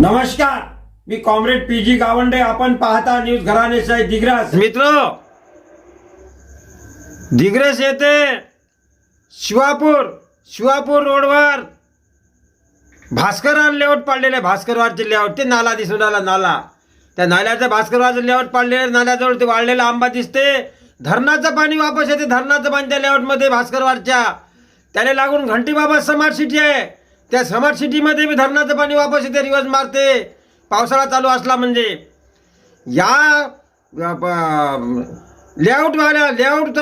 नमस्कार मी comrade P G Gawande. आपण पाहता न्यूज घराणेशाही दिग्रस. मित्र दिग्रस येथे शिवापूर शिवापूर रोडवर भास्करवार लेआउट पाडलेले आहे लेआउट. ते नाला दिसून आला नाला. त्या नाल्याचं भास्करवारचं लेआउट पाडलेले नाल्याजवळ ते वाळलेला आंबा दिसते. धरणाचं पाणी वापस येते धरणाचं पाणी त्या लेआउटमध्ये भास्करवारच्या त्याला लागून घंटीबाबा समार स्मार्ट सिटी आहे. त्या स्मार्ट सिटीमध्ये बी धरणाचं पाणी वापस येते रिवर्स मारते. पावसाळा चालू असला म्हणजे. या लेआउटवाल्या लेआउट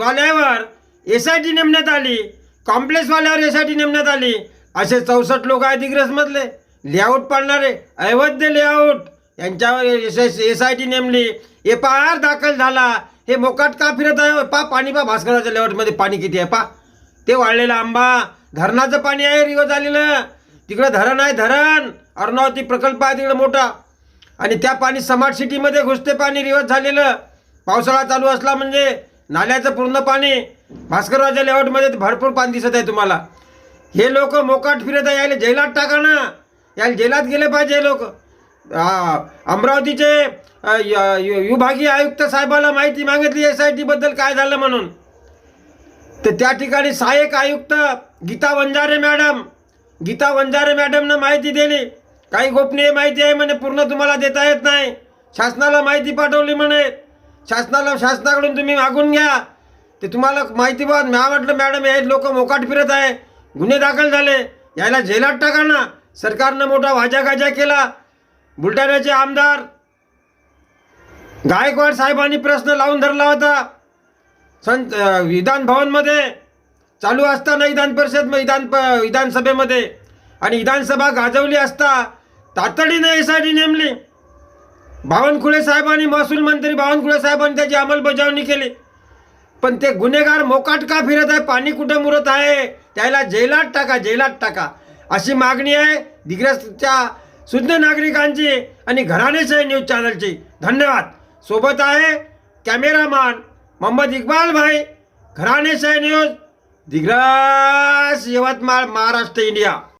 वाल्यावर एस आय टी नेमण्यात आली. कॉम्प्लेक्सवाल्यावर एस आय टी नेमण्यात आली. असे चौसष्ट लोक आहेत दिग्रसमधले लेआउट पाडणारे अवैध लेआउट यांच्यावर S S S I T नेमली. एफ आय आर दाखल झाला. हे मोकाट का फिरत आहे? पा पाणी पा भास्कराच्या लेआउटमध्ये पाणी किती आहे? पा. ते वाळलेला आंबा. धरणाचं पाणी आहे रिवर्स आलेलं तिकडं धरण आहे धरण. अर्णावती प्रकल्प आहे तिकडं मोठा. आणि त्या पाणी स्मार्ट सिटीमध्ये घुसते पाणी रिवर्स झालेलं. पावसाळा चालू असला म्हणजे नाल्याचं पूर्ण पाणी. भास्करराजा लेआउटमध्ये भरपूर पाणी दिसत आहे तुम्हाला. हे लोक मोकाट फिरत आहे यायला जेलात टाका ना. यायला जेलात गेले पाहिजे हे लोक. अमरावतीचे य- विभागीय आयुक्त साहेबाला माहिती मागितली एस आय टीबद्दल काय झालं म्हणून. तर त्या ठिकाणी सहाय्यक आयुक्त गीता वंजारे मॅडम गीता वंजारे मॅडमनं माहिती दिली. काही गोपनीय माहिती आहे म्हणे पूर्ण तुम्हाला देता येत नाही. शासनाला माहिती पाठवली म्हणे. शासनाला शासनाकडून तुम्ही मागून घ्या. ते तुम्हाला माहिती बघ म्या वाटलं मॅडम हे लोक मोकाट फिरत आहे. गुन्हे दाखल झाले. यायला जेलात टाका ना. सरकारनं मोठा वाजा गाजा केला. बुलढाण्याचे आमदार गायकवाड साहेबांनी प्रश्न लावून धरला होता. संत विधान भवनमध्ये चालू असताना विधान परिषद विधान प- विधानसभेमध्ये. आणि विधानसभा गाजवली असता तातडीनं एस आय डी नेमली. बावनकुळे साहेबांनी महसूल मंत्री बावनकुळे साहेबांनी त्याची अंमलबजावणी केली. पण ते गुन्हेगार मोकाट का फिरत आहे पाणी कुठं मुरत आहे त्याला जेलात टाका जेलात टाका. अशी मागणी आहे दिग्रसच्या शुद्ध नागरिकांची आणि घराणेशाही न्यूज चॅनलची. धन्यवाद. सोबत आहे कॅमेरामॅन मोहम्मद इक्बाल भाई घराणेशाही न्यूज दिग्रास यवतमाळ महाराष्ट्र इंडिया.